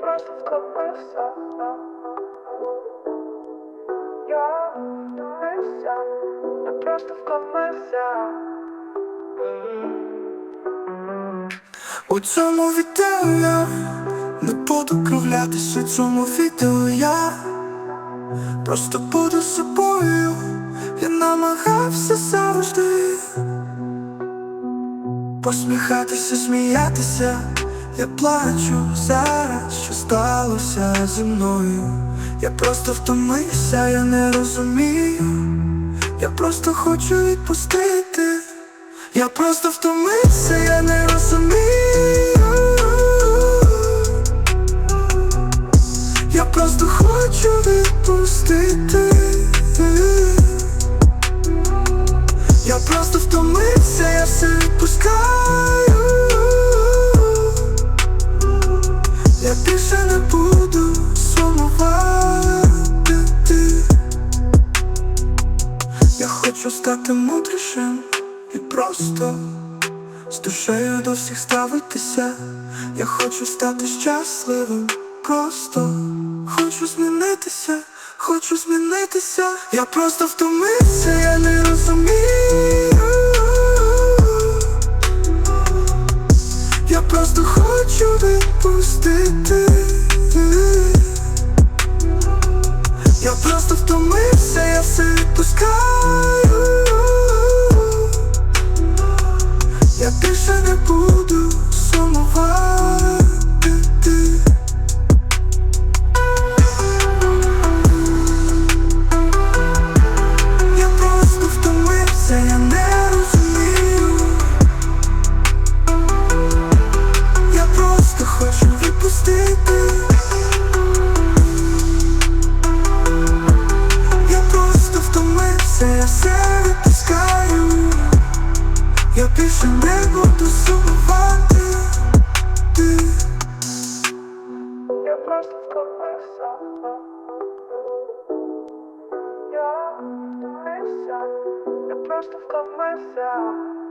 просто втомився. Я втомився, я просто втомився. У цьому відео я не буду кривлятись у цьому відео я просто буду собою. Я намагався завжди посміхатися, сміятися. Я плачу зараз, що сталося зі мною. Я просто втомився, я не розумію. Я просто хочу відпустити. Я просто втомився, я не розумію. Я просто хочу відпустити. Я просто втомився, я все відпускаю. Я більше не буду сумувати. Я хочу стати мудрішим і просто з душею до всіх ставитися. Я хочу стати щасливим, просто хочу змінитися, хочу змінитися. Я просто втомився, я не розумію. Я просто втомився, я все відпускаю. Я більше не буду сумувати. Я просто втомився, я не розумію. Я просто хочу відпустити. Більше не буду сумувати. Ти. Я просто втомився. Я втомився, я просто втомився.